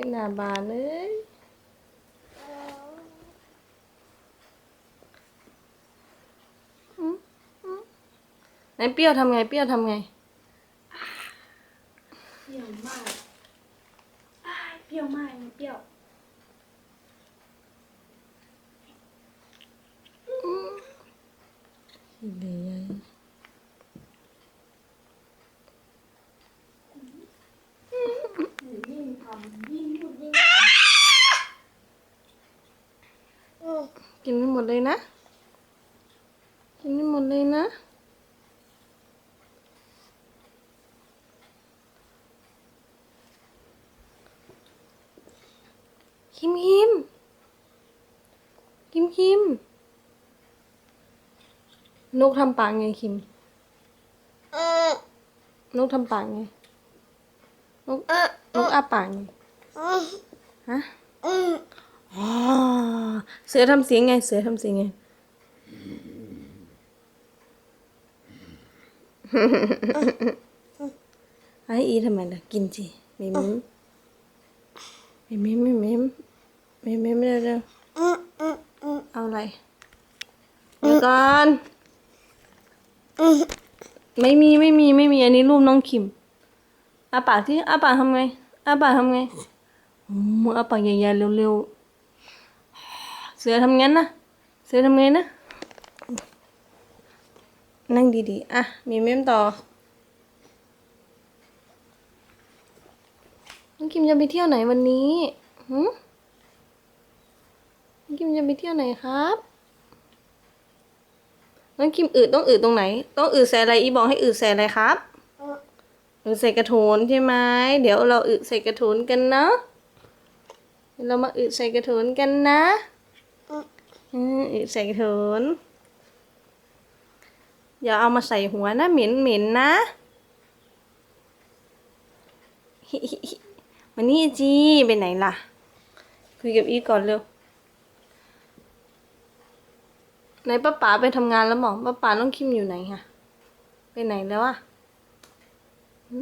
อ้หน้าบานเลยอืมอืมไหนเปรี้ยวทำไง เปรี้ยวทำไง เปรี้ยวมากอ้ายเปรี้ยวมากเปรี้ยวขี้เหร่ย ยิ่งทำยิ่งพูดยิ่ง กินไม่หมดเลยนะ กินไม่หมดเลยนะ คิมคิม คิมคิม นกทำปากไงคิม นกทำปากไง นกนกอ้าปากไง ฮะอ๋อ เสือทำเสียงไง เสือทำเสียงไงไออีทำไมล่ะ กินสิมิมมิมมิมมิมมิมมิมมิมเร็วเร็วเอาอะไรเดี๋ยวก่อนไม่มีไม่มีไม่มีอันนี้รูปน้องคิมอาปากที่อาปากทำไงอาปากทำไงอืมอาปากใหญ่ๆเร็วๆ เสือทำงั้นนะ เสือทำไงนะ นั่งดีๆ อะ มีเมมต่อ น้องคิมจะไปเที่ยวไหนวันนี้หืมน้องคิมจะไปเที่ยวไหนครับ น้องคิมอืดต้องอืดตรงไหน ต้องอืดใส่อะไร อีบอกให้อืดใส่อะไรครับอืดใส่กระโถนใช่ไหม เดี๋ยวเราอืดใส่กระโถนกันเนาะเรามาอืดใส่กระโถนกันนะ อืมอืดใส่กระโถนอย่าเอามาใส่หัวนะ เหม็นเหม็นๆนะวันนี้จีไปไหนล่ะ คุยกับอีก่อนเร็วไหนป้าป๋าไปทำงานแล้วหมอป้าป๋าน้องคิมอยู่ไหนคะไปไหนแล้วอะหึ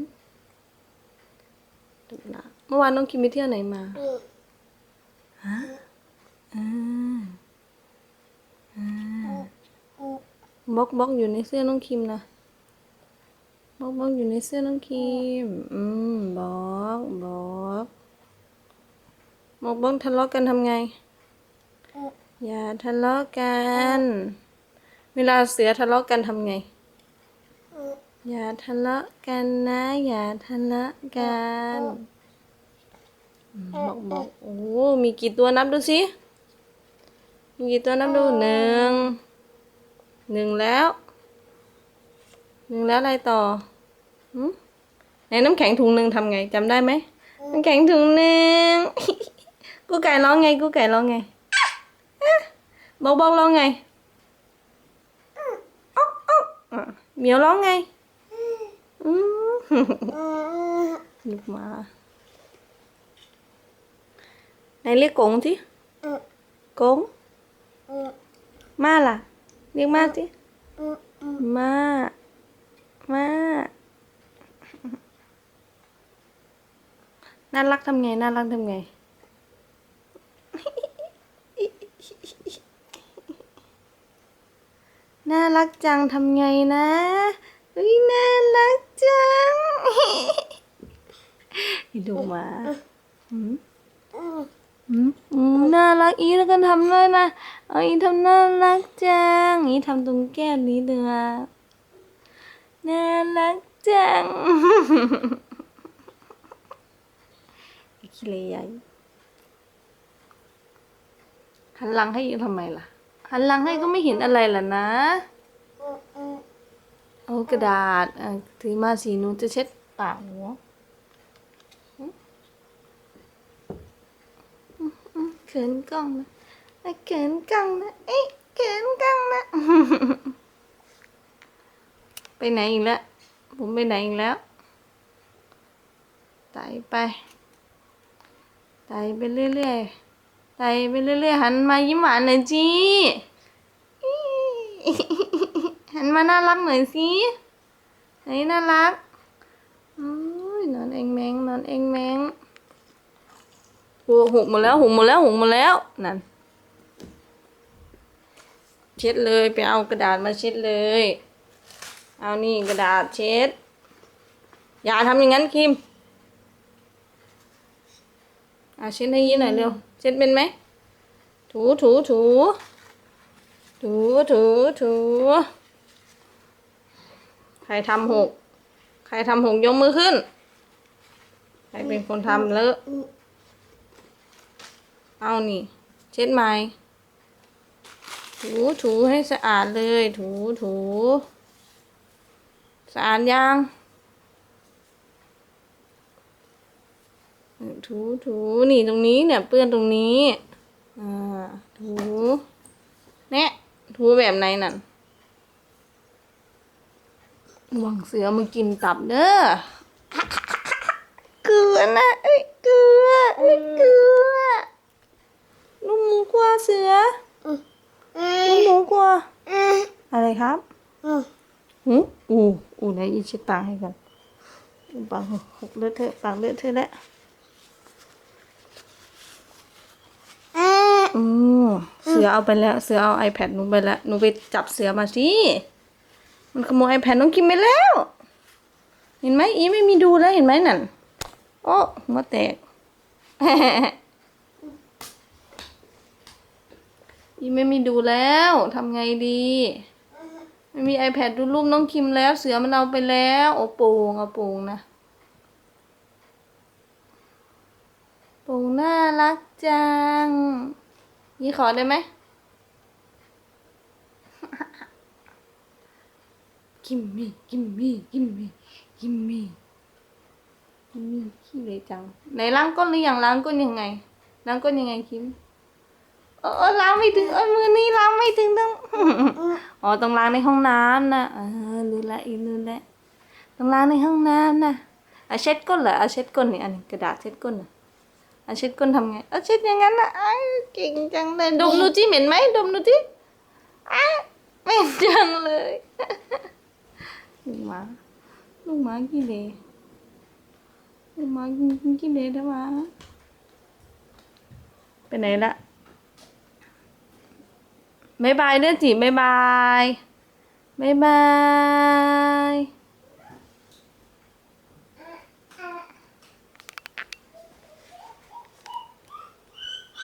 ดูนะเมื่อวานน้องคิมไปเที่ยวไหนมาฮะอ่าอ่า บล็อกบล็อกอยู่ในเสื้อน้องคิมนะบล็อกบล็อกอยู่ในเสื้อน้องครีมอืมบล็อกบล็อกบล็อกบล็อกทะเลาะกันทำไง อย่าทะเลาะกัน เวลาเสือทะเลาะกันทำไง อย่าทะเลาะกันนะ อย่าทะเลาะกันอืมบอกบอกโอ้ มีกี่ตัวนับดูสิ กี่ตัวนับดูหนึ่งหนึ่งแล้วหนึ่งแล้วอะไรต่อหืมในน้ำแข็งถุงหนึ่งทำไงจำได้ไหมน้ำแข็งถุงหนึ่งกูไก่ร้องไงกูไก่ร้องไงอะบอกบอกร้องไงอ๊อกอ๊อกอะเหมียวร้องไงอืมลูกหมาไหนเรียกกงสิกง มาล่ะ เรียกมาสิมา มาน่ารักทำไงน่ารักทำไง น่ารักจังทำไงนะเฮ้ยน่ารักจังดูมาหืมหืมอืมน่า รักอีแล้วกันทำเลยนะเอาอีทำน่ารักจังอีทำตรงแก้มนี้เดือน่ารักจังไอ้ขี้เลยใหญ่หันหลังให้อีทำไมล่ะหันหลังให้ก็ไม่เห็นอะไรล่ะนะเอากระดาษอะถือมาสีนูจะเช็ดปากหัวอืมอืมอืม เขินกล้องนะเขินกล้องนะเอ้ยเขินกล้องนะ ไปไหนอีกแล้ว ผมไปไหนอีกแล้วไต่ไปไต่ไปเรื่อยๆไต่ไปเรื่อยๆหันมายิ้มหวานหน่อยจีหันมาน่ารักหน่อยสิไหนน่ารักอ้ยนอนเองแมงนอนเองแมง หูหกหมดแล้วหกหมดแล้วหกหมดแล้วนั่นเช็ดเลยไปเอากระดาษมาเช็ดเลย เอานี่กระดาษเช็ด อย่าทำอย่างนั้นคิมอะเช็ดให้ยี่หน่อยเร็ว เช็ดเป็นไหม ถูถูถูถูถูถูใครทำหก ใครทำหกยกมือขึ้น ใครเป็นคนทำเลอะ เอานี่ เช็ดไม้ถูถูให้สะอาดเลย ถูถูสะอาดยังถูถูนี่ตรงนี้เนี่ยเปื้อนตรงนี้อ่าถูเนี่ยถูแบบไหนนั่นหวังเสือมากินตับเด้อเกลือนะเอ้ยเกลือเอ้ยเกลือก เสือลูกหมูกลัว อะไรครับหูอูอูไหนอีเช็ดปากให้กันปากหกเลอะเทอะปากเลอะเทอะแล้วอืมเสือเอาไปแล้ว เสือเอา iPad หนูไปแล้วหนูไปจับเสือมาสิ มันขโมย iPad น้องกินไปแล้ว เห็นไหมอีไม่มีดูแล้วเห็นไหมนั่น โอ้หัวแตก อีไม่มีดูแล้วทำไงดี ไม่มี iPad ดูรูปน้องคิมแล้ว เสือมันเอาไปแล้ว โอ้โป่งเอาโป่งนะโป่งน่ารักจังยี่ขอได้ไหมกิมมี่กิมมี่กิมมี่กิมมี่มีขี้เลยจังไหนล้างก้นหรือยังล้างก้นยังไงล้างก้นยังไงคิม เออเออล้างไม่ถึงเออมือนี้ล้างไม่ถึงต้องอ๋อต้องล้างในห้องน้ำนะเออรู้ละอีรู้ละต้องล้างในห้องน้ำนะอะเช็ดก้นเหรออะเช็ดก้นนี่อันนี้กระดาษเช็ดก้นอะอะเช็ดก้นทำไงเออเช็ดอย่างนั้นนะอ้ายเก่งจังเลยดมดูที่เหม็นไหมดมดูที่อ้ายเหม็นจังเลยลูกหมาลูกหมากี่เลยมากินกินเลยได้ไหมไปไหนละ บายบายเนื่อจีบายบายบายบาย